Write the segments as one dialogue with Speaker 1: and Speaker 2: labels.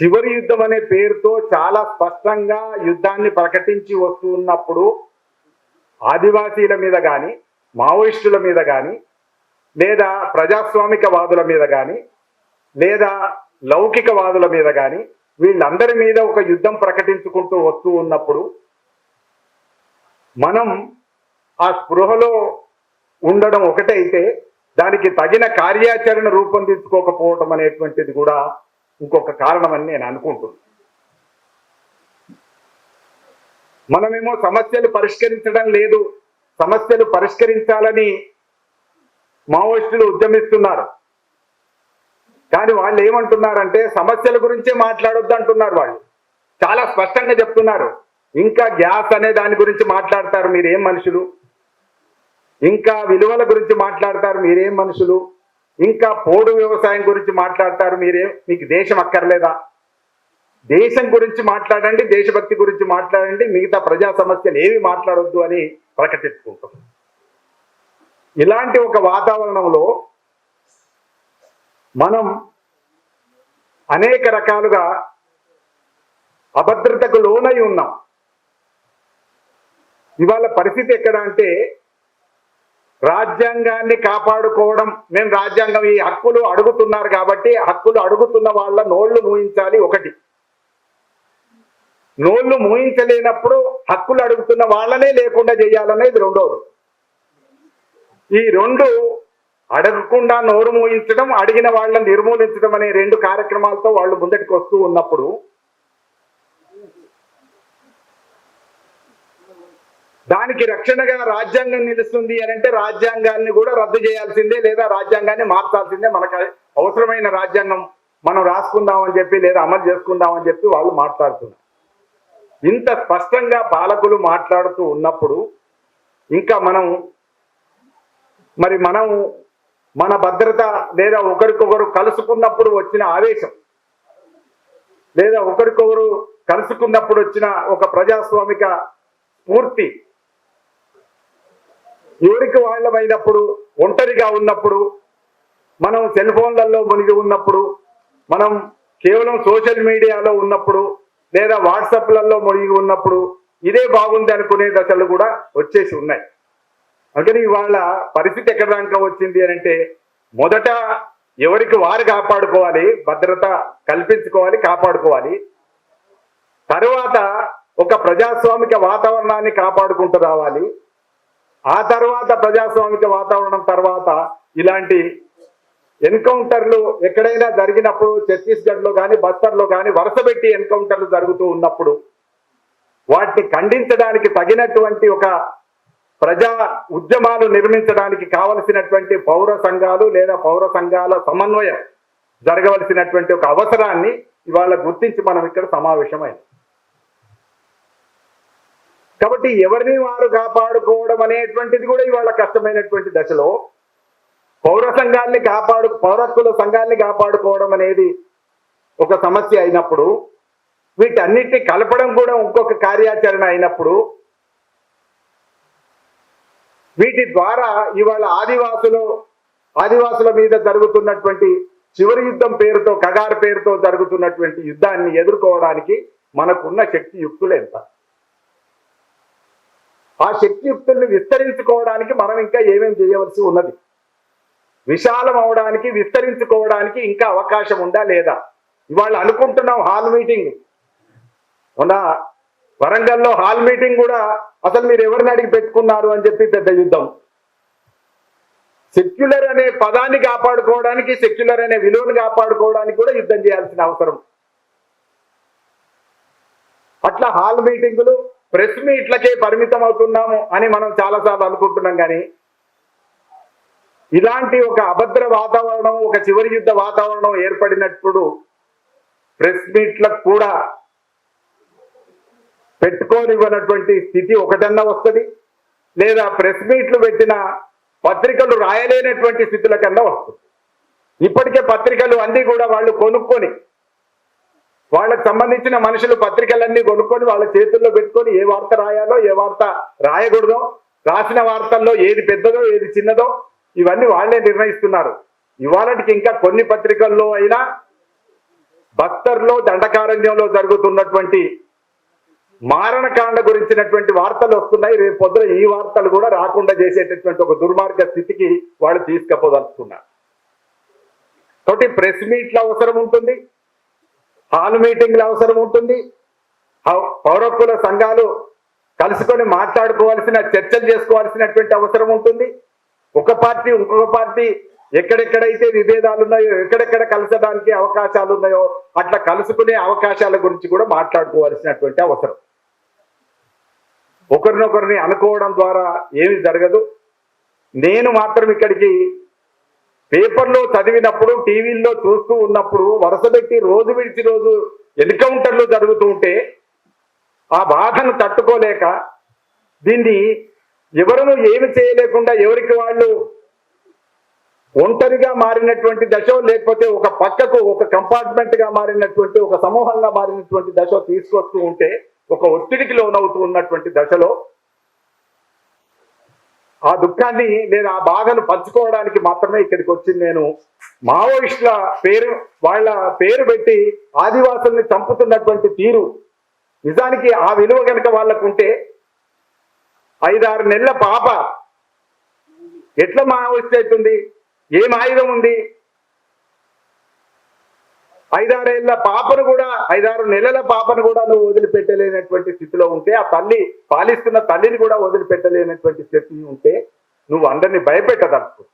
Speaker 1: చివరి యుద్ధం అనే పేరుతో చాలా స్పష్టంగా యుద్ధాన్ని ప్రకటించి వస్తూ ఉన్నప్పుడు ఆదివాసీల మీద కానీ మావోయిస్టుల మీద కానీ లేదా ప్రజాస్వామికవాదుల మీద కానీ లేదా లౌకికవాదుల మీద కానీ వీళ్ళందరి మీద ఒక యుద్ధం ప్రకటించుకుంటూ వస్తూ ఉన్నప్పుడు మనం ఆ స్పృహలో ఉండడం ఒకటైతే దానికి తగిన కార్యాచరణ రూపొందించుకోకపోవటం అనేటువంటిది కూడా ఇంకొక కారణమని నేను అనుకుంటున్నాను మనమేమో సమస్యలు పరిష్కరించడం లేదు. సమస్యలు పరిష్కరించాలని మావోయిస్టులు ఉద్యమిస్తున్నారు. కానీ వాళ్ళు ఏమంటున్నారంటే సమస్యల గురించే మాట్లాడొద్దు అంటున్నారు వాళ్ళు. చాలా స్పష్టంగా చెప్తున్నారు. ఇంకా గ్యాస్ అనే దాని గురించి మాట్లాడతారు మీరేం మనుషులు? ఇంకా విలువల గురించి మాట్లాడతారు మీరేం మనుషులు? ఇంకా పోడు వ్యవసాయం గురించి మాట్లాడతారు మీరే? మీకు దేశం అక్కర్లేదా? దేశం గురించి మాట్లాడండి దేశభక్తి గురించి మాట్లాడండి మిగతా ప్రజా సమస్యలు ఏవి మాట్లాడొద్దు అని ప్రకటించుకుంటాం. ఇలాంటి ఒక వాతావరణంలో మనం అనేక రకాలుగా అభద్రతకు లోనై ఉన్నాం. ఇవాళ పరిస్థితి ఎక్కడ అంటే రాజ్యాంగాన్ని కాపాడుకోవడం. మేము రాజ్యాంగం ఈ హక్కులు అడుగుతున్నారు కాబట్టి హక్కులు అడుగుతున్న వాళ్ళ నోళ్ళు మూయించాలి ఒకటి. నోళ్ళు మూయించలేనప్పుడు హక్కులు అడుగుతున్న వాళ్ళనే లేకుండా చేయాలనేది రెండోది. ఈ రెండు అడగకుండా నోరు మూయించడం అడిగిన వాళ్ళని నిర్మూలించడం అనే రెండు కార్యక్రమాలతో వాళ్ళు ముందటికి వస్తూ ఉన్నప్పుడు దానికి రక్షణగా రాజ్యాంగం నిలుస్తుంది అని అంటే రాజ్యాంగాన్ని కూడా రద్దు చేయాల్సిందే లేదా రాజ్యాంగాన్ని మార్చాల్సిందే. మనకు అవసరమైన రాజ్యాంగం మనం రాసుకుందామని చెప్పి లేదా అమలు చేసుకుందామని చెప్పి వాళ్ళు మాట్లాడుతున్నారు. ఇంత స్పష్టంగా పాలకులు మాట్లాడుతూ ఉన్నప్పుడు ఇంకా మనం మరి మనం మన భద్రత లేదా ఒకరికొకరు కలుసుకున్నప్పుడు వచ్చిన ఆవేశం లేదా ఒకరికొకరు కలుసుకున్నప్పుడు వచ్చిన ఒక ప్రజాస్వామిక స్ఫూర్తి ఎవరికి వాళ్ళమైనప్పుడు ఒంటరిగా ఉన్నప్పుడు మనం సెల్ ఫోన్లలో మునిగి ఉన్నప్పుడు మనం కేవలం సోషల్ మీడియాలో ఉన్నప్పుడు లేదా వాట్సాప్లలో మునిగి ఉన్నప్పుడు ఇదే బాగుంది అనుకునే దశలు కూడా వచ్చేసి ఉన్నాయి. అందుకని ఇవాళ పరిస్థితి ఎక్కడ దాకా వచ్చింది అని అంటే మొదట ఎవరికి వారు కాపాడుకోవాలి భద్రత కల్పించుకోవాలి కాపాడుకోవాలి. తరువాత ఒక ప్రజాస్వామిక వాతావరణాన్ని కాపాడుకుంటూ రావాలి. ఆ తర్వాత ప్రజాస్వామిక వాతావరణం తర్వాత ఇలాంటి ఎన్కౌంటర్లు ఎక్కడైనా జరిగినప్పుడు ఛత్తీస్గఢ్లో కానీ బస్తర్లో కానీ వరుస పెట్టి ఎన్కౌంటర్లు జరుగుతూ ఉన్నప్పుడు వాటిని ఖండించడానికి తగినటువంటి ఒక ప్రజా ఉద్యమాలు నిర్మించడానికి కావలసినటువంటి పౌర సంఘాలు లేదా పౌర సంఘాల సమన్వయం జరగవలసినటువంటి ఒక అవసరాన్ని ఇవాళ గుర్తించి మనం ఇక్కడ సమావేశమైంది కాబట్టి ఎవరిని వారు కాపాడుకోవడం అనేటువంటిది కూడా ఇవాళ కష్టమైనటువంటి దశలో పౌర సంఘాల్ని కాపాడు పౌరత్వుల సంఘాల్ని కాపాడుకోవడం అనేది ఒక సమస్య అయినప్పుడు వీటన్నిటిని కలపడం కూడా ఇంకొక కార్యాచరణ అయినప్పుడు వీటి ద్వారా ఇవాళ ఆదివాసులు ఆదివాసుల మీద జరుగుతున్నటువంటి చివరి యుద్ధం పేరుతో కగారు పేరుతో జరుగుతున్నటువంటి యుద్ధాన్ని ఎదుర్కోవడానికి మనకున్న శక్తి యుక్తులు ఎంత? ఆ శక్తియుక్తుల్ని విస్తరించుకోవడానికి మనం ఇంకా ఏమేం చేయవలసి ఉన్నది? విశాలం అవడానికి విస్తరించుకోవడానికి ఇంకా అవకాశం ఉందా లేదా? ఇవాళ అనుకుంటున్నాం హాల్ మీటింగ్. మొన్న వరంగల్లో హాల్ మీటింగ్ కూడా అసలు మీరు ఎవరిని అడిగి పెట్టుకున్నారు అని చెప్పి పెద్ద యుద్ధం. సెక్యులర్ అనే పదాన్ని కాపాడుకోవడానికి సెక్యులర్ అనే విలువను కాపాడుకోవడానికి కూడా యుద్ధం చేయాల్సిన అవసరం. అట్లా హాల్ మీటింగులు ప్రెస్ మీట్లకే పరిమితం అవుతున్నాము అని మనం చాలాసార్లు అనుకుంటున్నాం కానీ ఇలాంటి ఒక అభద్ర వాతావరణం ఒక చివరి యుద్ధ వాతావరణం ఏర్పడినప్పుడు ప్రెస్ మీట్లకు కూడా పెట్టుకోనివ్వనటువంటి స్థితి ఒకటన్నా వస్తుంది. లేదా ప్రెస్ మీట్లు పెట్టిన పత్రికలు రాయలేనటువంటి స్థితుల కన్నా వస్తుంది. ఇప్పటికే పత్రికలు అన్నీ కూడా వాళ్ళు కొనుక్కొని వాళ్ళకి సంబంధించిన మనుషులు పత్రికలన్నీ కొనుక్కొని వాళ్ళ చేతుల్లో పెట్టుకొని ఏ వార్త రాయాలో ఏ వార్త రాయకూడదో రాసిన వార్తల్లో ఏది పెద్దదో ఏది చిన్నదో ఇవన్నీ వాళ్ళే నిర్ణయిస్తున్నారు. ఇవాళకి ఇంకా కొన్ని పత్రికల్లో అయినా బస్తర్లో దండకారణ్యంలో జరుగుతున్నటువంటి మారణకాండ గురించినటువంటి వార్తలు వస్తున్నాయి. రేపు పొద్దున ఈ వార్తలు కూడా రాకుండా చేసేటటువంటి ఒక దుర్మార్గ స్థితికి వాళ్ళు తీసుకపోదలుచుకున్నారు. కాబట్టి ప్రెస్ మీట్ల అవసరం ఉంటుంది. హాల్ మీటింగ్లు అవసరం ఉంటుంది. హౌ- సంఘాలు కలుసుకొని మాట్లాడుకోవాల్సిన చర్చలు చేసుకోవాల్సినటువంటి అవసరం ఉంటుంది. ఒక పార్టీ ఇంకొక పార్టీ ఎక్కడెక్కడైతే విభేదాలు ఉన్నాయో ఎక్కడెక్కడ కలసడానికి అవకాశాలు ఉన్నాయో అట్లా కలుసుకునే అవకాశాల గురించి కూడా మాట్లాడుకోవాల్సినటువంటి అవసరం. ఒకరినొకరిని అనుకోవడం ద్వారా ఏమి జరగదు. నేను మాత్రం ఇక్కడికి పేపర్లో చదివినప్పుడు టీవీల్లో చూస్తూ ఉన్నప్పుడు వరుస పెట్టి రోజు విడిచి రోజు ఎన్కౌంటర్లు జరుగుతూ ఉంటే ఆ బాధను తట్టుకోలేక దీన్ని ఎవరును ఏమి చేయలేకుండా ఎవరికి వాళ్ళు ఒంటరిగా మారినటువంటి దశ లేకపోతే ఒక పక్కకు ఒక కంపార్ట్మెంట్గా మారినటువంటి ఒక సమూహంగా మారినటువంటి దశ తీసుకొస్తూ ఉంటే ఒక ఒత్తిడికి లోనవుతూ ఉన్నటువంటి దశలో ఆ దుఃఖాన్ని నేను ఆ బాధను పంచుకోవడానికి మాత్రమే ఇక్కడికి వచ్చింది నేను మావోయిస్టుల పేరు వాళ్ళ పేరు పెట్టి ఆదివాసుల్ని చంపుతున్నటువంటి తీరు నిజానికి ఆ విలువ కనుక వాళ్ళకు ఉంటే ఐదారు నెలల పాప ఎట్లా మావోయిస్ట్ అవుతుంది? ఏం ఆయుధం ఉంది? ఐదారేళ్ళ పాపను కూడా ఐదారు నెలల పాపను కూడా నువ్వు వదిలిపెట్టలేనటువంటి స్థితిలో ఉంటే ఆ తల్లి పాలిస్తున్న తల్లిని కూడా వదిలిపెట్టలేనటువంటి స్థితి ఉంటే నువ్వు అందరినీ భయపెట్టదలుచుకు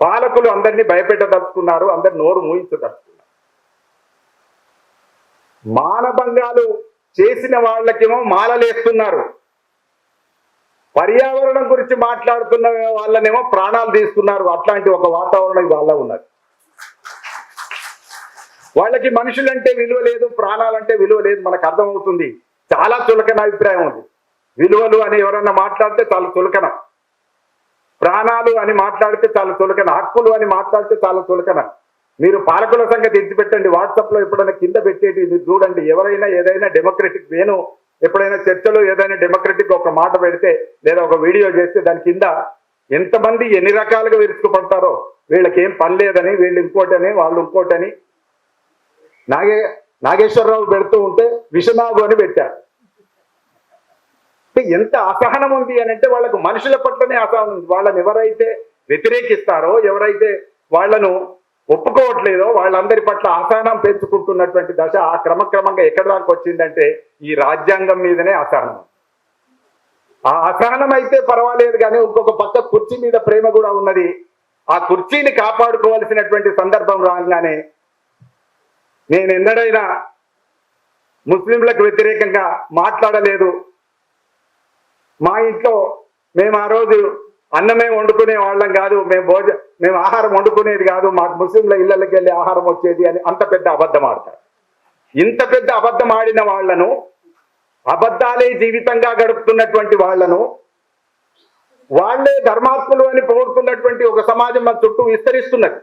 Speaker 1: పాలకులు అందరినీ భయపెట్టదలుచుకున్నారు అందరు నోరు మూయించదలుచుకున్నారు. మానభంగాలు చేసిన వాళ్ళకేమో మాలలేస్తున్నారు. పర్యావరణం గురించి మాట్లాడుతున్న వాళ్ళనేమో ప్రాణాలు తీస్తున్నారు. అట్లాంటి ఒక వాతావరణం వాళ్ళ ఉన్నది. వాళ్ళకి మనుషులంటే విలువ లేదు ప్రాణాలంటే విలువ లేదు మనకు అర్థమవుతుంది. చాలా చులకన అభిప్రాయం ఉంది విలువలు అని ఎవరన్నా మాట్లాడితే చాలా చులకన. ప్రాణాలు అని మాట్లాడితే చాలా చులకన. హక్కులు అని మాట్లాడితే చాలా చులకన. మీరు పాలకుల సంగతి ఎత్తిపెట్టండి వాట్సాప్లో ఎప్పుడైనా కింద పెట్టేటి మీరు చూడండి. ఎవరైనా ఏదైనా డెమోక్రటిక్ నేను ఎప్పుడైనా చర్చలో ఏదైనా డెమోక్రటిక్ ఒక మాట పెడితే లేదా ఒక వీడియో చేస్తే దాని కింద ఎంతమంది ఎన్ని రకాలుగా విరుచుకుపడతారో వీళ్ళకి ఏం పని లేదని వీళ్ళు ఇంకోటని వాళ్ళు ఇంకోటని నాగే నాగేశ్వరరావు పెడుతూ ఉంటే విషనాగు అని పెట్టారు ఎంత అసహనం ఉంది అని అంటే వాళ్ళకు మనుషుల పట్లనే అసహనం ఉంది. వాళ్ళని ఎవరైతే వ్యతిరేకిస్తారో ఎవరైతే వాళ్ళను ఒప్పుకోవట్లేదో వాళ్ళందరి పట్ల అసహనం పెంచుకుంటున్నటువంటి దశ ఆ క్రమక్రమంగా ఎక్కడి దాకా వచ్చిందంటే ఈ రాజ్యాంగం మీదనే అసహనం. ఆ అసహనం అయితే పర్వాలేదు కానీ ఇంకొక పక్క కుర్చీ మీద ప్రేమ కూడా ఉన్నది. ఆ కుర్చీని కాపాడుకోవాల్సినటువంటి సందర్భం రాగానే నేను ఎన్నడైనా ముస్లింలకు వ్యతిరేకంగా మాట్లాడలేదు. మా ఇంట్లో మేము ఆ రోజు అన్నమే వండుకునే వాళ్ళం కాదు మేము భోజ మేము ఆహారం వండుకునేది కాదు మాకు ముస్లింల ఇళ్ళకి వెళ్ళి ఆహారం వచ్చేది అని అంత పెద్ద అబద్ధం ఆడతారు. ఇంత పెద్ద అబద్ధం ఆడిన వాళ్ళను అబద్ధాలే జీవితంగా గడుపుతున్నటువంటి వాళ్ళను వాళ్ళే ధర్మాత్ములు అని పొగుడుతున్నటువంటి ఒక సమాజం మన చుట్టూ విస్తరిస్తున్నది.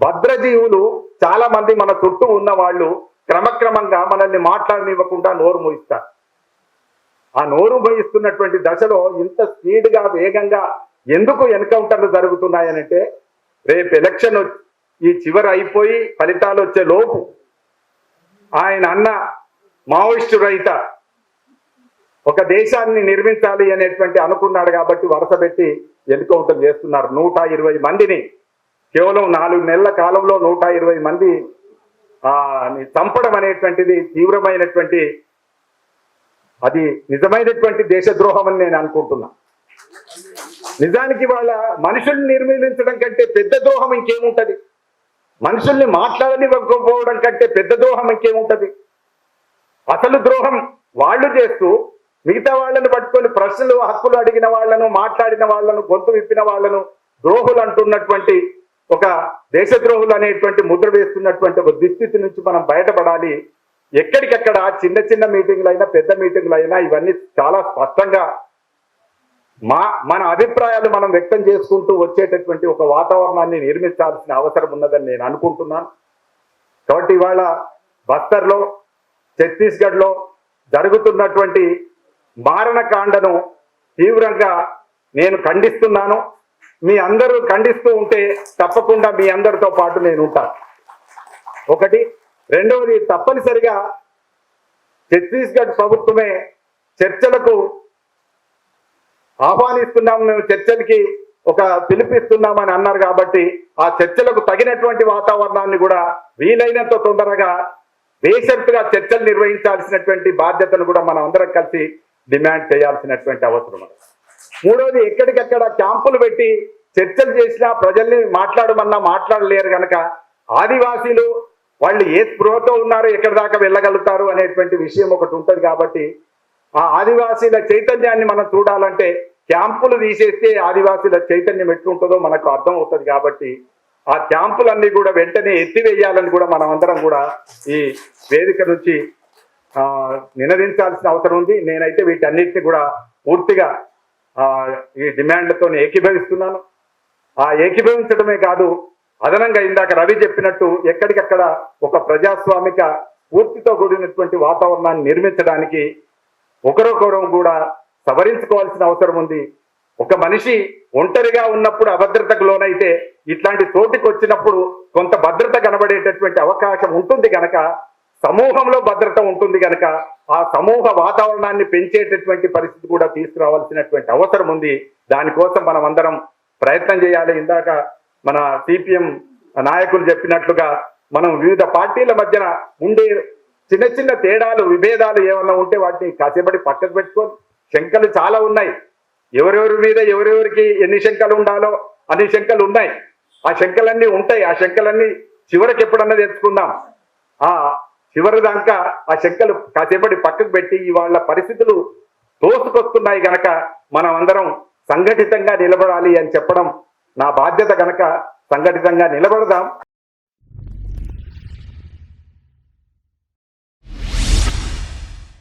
Speaker 1: భద్రజీవులు చాలా మంది మన చుట్టూ ఉన్న వాళ్ళు క్రమక్రమంగా మనల్ని మాట్లాడనివ్వకుండా నోరు మోయిస్తారు. ఆ నోరు మోయిస్తున్నటువంటి దశలో ఇంత స్పీడ్గా వేగంగా ఎందుకు ఎన్కౌంటర్లు జరుగుతున్నాయనంటే రేపు ఎలక్షన్ వచ్చి- ఈ చివరి అయిపోయి ఫలితాలు వచ్చే లోపు ఆయన అన్న మావోయిస్టు రైత ఒక దేశాన్ని నిర్మించాలి అనేటువంటి అనుకున్నాడు కాబట్టి వరుస పెట్టి ఎన్కౌంటర్ చేస్తున్నారు. నూట ఇరవై మందిని కేవలం నాలుగు నెలల కాలంలో నూట ఇరవై మంది చంపడం అనేటువంటిది తీవ్రమైనటువంటి అది నిజమైనటువంటి దేశద్రోహం అని నేను అనుకుంటున్నా. నిజానికి వాళ్ళ మనుషుల్ని నిర్మూలించడం కంటే పెద్ద ద్రోహం ఇంకేముంటది? మనుషుల్ని మాట్లాడనివ్వకపోవడం కంటే పెద్ద ద్రోహం ఇంకేముంటది? అసలు ద్రోహం వాళ్ళు చేస్తూ మిగతా వాళ్ళను పట్టుకొని ప్రశ్నలు హక్కులు అడిగిన వాళ్ళను మాట్లాడిన వాళ్ళను గొంతు విప్పిన వాళ్ళను ద్రోహులు అంటున్నటువంటి ఒక దేశద్రోహులు అనేటువంటి ముద్ర వేస్తున్నటువంటి ఒక దుస్థితి నుంచి మనం బయటపడాలి. ఎక్కడికక్కడ చిన్న చిన్న మీటింగ్లు అయినా పెద్ద మీటింగ్లు అయినా ఇవన్నీ చాలా స్పష్టంగా మా మన అభిప్రాయాలు మనం వ్యక్తం చేసుకుంటూ వచ్చేటటువంటి ఒక వాతావరణాన్ని నిర్మించాల్సిన అవసరం ఉన్నదని నేను అనుకుంటున్నాను. కాబట్టి ఇవాళ బస్తర్లో ఛత్తీస్గఢ్లో జరుగుతున్నటువంటి మారణకాండను తీవ్రంగా నేను ఖండిస్తున్నాను. మీ అందరూ ఖండిస్తూ ఉంటే తప్పకుండా మీ అందరితో పాటు నేను ఉంటాను ఒకటి. రెండవది తప్పనిసరిగా ఛత్తీస్గఢ్ ప్రభుత్వమే చర్చలకు ఆహ్వానిస్తున్నాం మేము చర్చలకి ఒక పిలిపిస్తున్నామని అన్నారు కాబట్టి ఆ చర్చలకు తగినటువంటి వాతావరణాన్ని కూడా వీలైనంత తొందరగా బేషరతుగా చర్చలు నిర్వహించాల్సినటువంటి బాధ్యతను కూడా మనం అందరం కలిసి డిమాండ్ చేయాల్సినటువంటి అవసరం మూడవది మూడోది ఎక్కడికక్కడ క్యాంపులు పెట్టి చర్చలు చేసినా ప్రజల్ని మాట్లాడమన్నా మాట్లాడలేరు కనుక ఆదివాసీలు వాళ్ళు ఏ స్పృహతో ఉన్నారో ఎక్కడి దాకా వెళ్ళగలుగుతారు అనేటువంటి విషయం ఒకటి ఉంటుంది కాబట్టి ఆ ఆదివాసీల చైతన్యాన్ని మనం చూడాలంటే క్యాంపులు తీసేస్తే ఆదివాసీల చైతన్యం ఎట్లుంటుందో మనకు అర్థం అవుతుంది కాబట్టి ఆ క్యాంపులన్నీ కూడా వెంటనే ఎత్తివేయాలని కూడా మనం అందరం కూడా ఈ వేదిక నుంచి నినదించాల్సిన అవసరం ఉంది. నేనైతే వీటన్నిటిని కూడా పూర్తిగా ఈ డిమాండ్లతో ఏకీభవిస్తున్నాను. ఆ ఏకీభవించడమే కాదు అదనంగా ఇందాక రవి చెప్పినట్టు ఎక్కడికక్కడ ఒక ప్రజాస్వామిక స్ఫూర్తితో కూడినటువంటి వాతావరణాన్ని నిర్మించడానికి ఒకరొకరు కూడా సవరించుకోవాల్సిన అవసరం ఉంది. ఒక మనిషి ఒంటరిగా ఉన్నప్పుడు అభద్రతకు లోనైతే ఇట్లాంటి చోటికి వచ్చినప్పుడు కొంత భద్రత కనబడేటటువంటి అవకాశం ఉంటుంది కనుక సమూహంలో భద్రత ఉంటుంది కనుక ఆ సమూహ వాతావరణాన్ని పెంచేటటువంటి పరిస్థితి కూడా తీసుకురావాల్సినటువంటి అవసరం ఉంది. దానికోసం మనం అందరం ప్రయత్నం చేయాలి. ఇందాక మన సిపిఎం నాయకులు చెప్పినట్లుగా మనం వివిధ పార్టీల మధ్యన ఉండే చిన్న చిన్న తేడాలు విభేదాలు ఏమన్నా ఉంటే వాటిని కాసేపటి పక్కకు పెట్టుకొని శంకలు చాలా ఉన్నాయి. ఎవరెవరి మీద ఎవరెవరికి ఎన్ని శంకలు ఉండాలో అన్ని శంకలు ఉన్నాయి. ఆ శంకలన్నీ ఉంటాయి. ఆ శంకలన్నీ చివరికి ఎప్పుడన్నా తెచ్చుకుందాం. ఆ చివరి దాకా ఆ శంకలు కాసేపటి పక్కకు పెట్టి ఇవాళ పరిస్థితులు తోసుకొస్తున్నాయి గనక మనం అందరం సంఘటితంగా నిలబడాలి అని చెప్పడం నా బాధ్యత కనుక సంఘటితంగా నిలబడదాం.